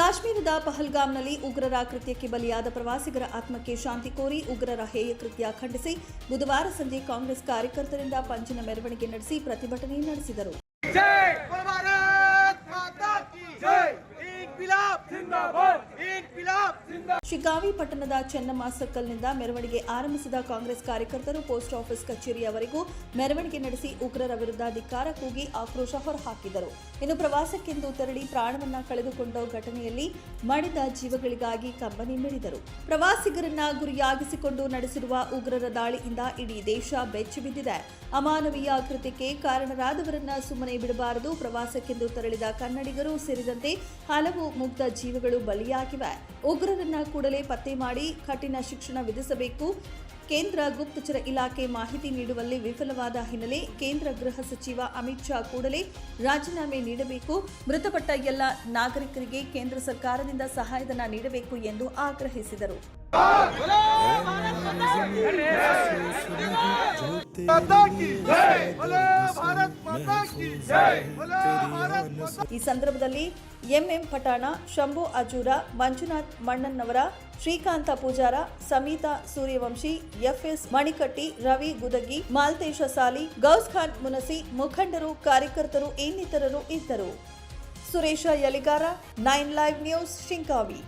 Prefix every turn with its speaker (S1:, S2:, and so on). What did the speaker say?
S1: ಕಾಶ್ಮೀರದ ಪಹಲ್ಗಾಮ್ನಲ್ಲಿ ಉಗ್ರರ ಕೃತ್ಯಕ್ಕೆ ಬಲಿಯಾದ ಪ್ರವಾಸಿಗರ ಆತ್ಮಕ್ಕೆ ಶಾಂತಿ ಕೋರಿ ಉಗ್ರರ ಹೇಯ ಕೃತ್ಯ ಖಂಡಿಸಿ ಬುಧವಾರ ಸಂಜೆ ಕಾಂಗ್ರೆಸ್ ಕಾರ್ಯಕರ್ತರಿಂದ ಪಂಚಿನ ಮೆರವಣಿಗೆ ನಡೆಸಿ ಪ್ರತಿಭಟನೆ ನಡೆಸಿದರು. ಶಿಗಾವಿ ಪಟ್ಟಣದ ಚೆನ್ನಮ್ಮ ಸರ್ಕಲ್ನಿಂದ ಮೆರವಣಿಗೆ ಆರಂಭಿಸಿದ ಕಾಂಗ್ರೆಸ್ ಕಾರ್ಯಕರ್ತರು ಪೋಸ್ಟ್ ಆಫೀಸ್ ಕಚೇರಿಯವರೆಗೂ ಮೆರವಣಿಗೆ ನಡೆಸಿ ಉಗ್ರರ ವಿರುದ್ಧ ಧಿಕ್ಕಾರ ಕೂಗಿ ಆಕ್ರೋಶ ಹೊರಹಾಕಿದರು. ಇನ್ನು ಪ್ರವಾಸಕ್ಕೆಂದು ತೆರಳಿ ಪ್ರಾಣವನ್ನ ಕಳೆದುಕೊಂಡ ಘಟನೆಯಲ್ಲಿ ಮಡಿದ ಜೀವಗಳಿಗಾಗಿ ಕಂಬನಿ ಮಿಡಿದರು. ಪ್ರವಾಸಿಗರನ್ನ ಗುರಿಯಾಗಿಸಿಕೊಂಡು ನಡೆಸಿರುವ ಉಗ್ರರ ದಾಳಿಯಿಂದ ಇಡೀ ದೇಶ ಬೆಚ್ಚಿ ಬಿದ್ದಿದೆ ಅಮಾನವೀಯ ಕೃತ್ಯಕ್ಕೆ ಕಾರಣರಾದವರನ್ನ ಸುಮ್ಮನೆ ಬಿಡಬಾರದು. ಪ್ರವಾಸಕ್ಕೆಂದು ತೆರಳಿದ ಕನ್ನಡಿಗರು ಸೇರಿದಂತೆ ಹಲವು ಮುಗ್ಧ ಜೀವಗಳು ಬಲಿಯಾಗಿವೆ. ಉಗ್ರರನ್ನ ಕೂಡಲೇ ಪತ್ತೆ ಮಾಡಿ ಕಠಿಣ ಶಿಕ್ಷಣ ವಿಧಿಸಬೇಕು. ಕೇಂದ್ರ ಗುಪ್ತಚರ ಇಲಾಖೆ ಮಾಹಿತಿ ನೀಡುವಲ್ಲಿ ವಿಫಲವಾದ ಹಿನ್ನೆಲೆ ಕೇಂದ್ರ ಗೃಹ ಸಚಿವ ಅಮಿತ್ ಶಾ ಕೂಡಲೇ ರಾಜೀನಾಮೆ ನೀಡಬೇಕು. ಮೃತಪಟ್ಟ ಎಲ್ಲ ನಾಗರಿಕರಿಗೆ ಕೇಂದ್ರ ಸರ್ಕಾರದಿಂದ ಸಹಾಯಧನ ನೀಡಬೇಕು ಎಂದು ಆಗ್ರಹಿಸಿದರು. ಈ ಸಂದರ್ಭದಲ್ಲಿ M M Pathan Shambhu Ajura Manjunath Mannannavar Shrikanth Pujar Samita Suryavanshi F S Manikatti Ravi Gudagi Maltesh Sali Gaus Khan Munasi ಮುಖಂಡರು ಕಾರ್ಯಕರ್ತರು ಇನ್ನಿತರರು ಇದ್ದರು. Suresh Yaligar nine live news Shinkavi